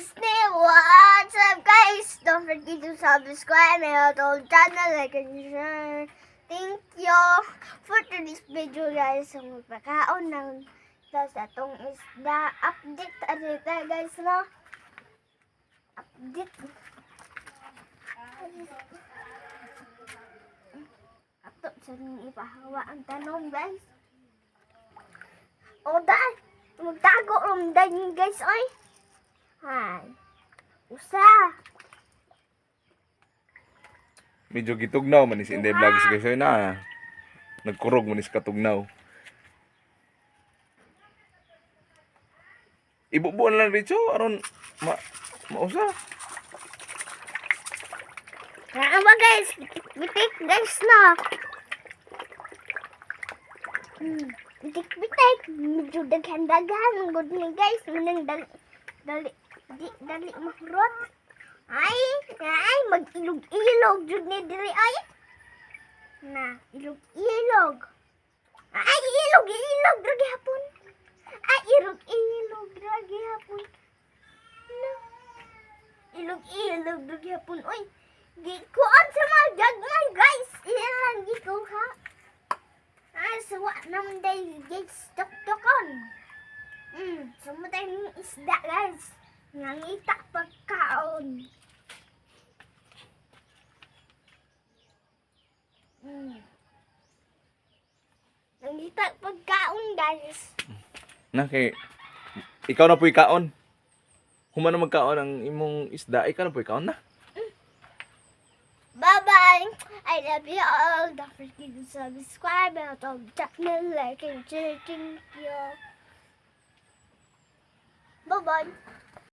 Snail, what's up guys? Don't forget to subscribe my YouTube channel, like and share. Thank you for today's video guys. Ang magpakaon ng tas atong isda update tayo guys no? Update. Ato sa ipahawa ang tanong guys. O dahil, magtago rum dahil guys oy. Hay. Usa. Medyo gitugnaw man si Inday Vlogs guys ay na. Nagkurog man sa katugnaw. Ibubuan lang dito aron ma mausa. Kaya ba guys? Bitik guys na. Hmm. Bitik bitik. Medyo daghan-daghan. Good ni guys. Manang dali. Dali. Di, dali mahrot. Ay. Ay. Mag-ilog-ilog. Jud ni diri ay. Na. Ilog-ilog. Ay. Ilog-ilog. Dragi hapon. Ay. Ilog-ilog. Dragi hapon. No. Ilog-ilog. Dragi hapon. Uy. Gikuan sa mga gagmay, guys. Ilan giko ha? Ah, sawa naman day, guys. Tok-tokon. Isda, guys. Nangita pagkaon. Hmm. Nangita pagkaon, guys. Na kay ikaw na puy kaon. Human na magkaon ang imong isda, ikaw na puy kaon na. Bye-bye. I love you all. Don't forget to subscribe and to channel like and share. Thank you. Bye-bye.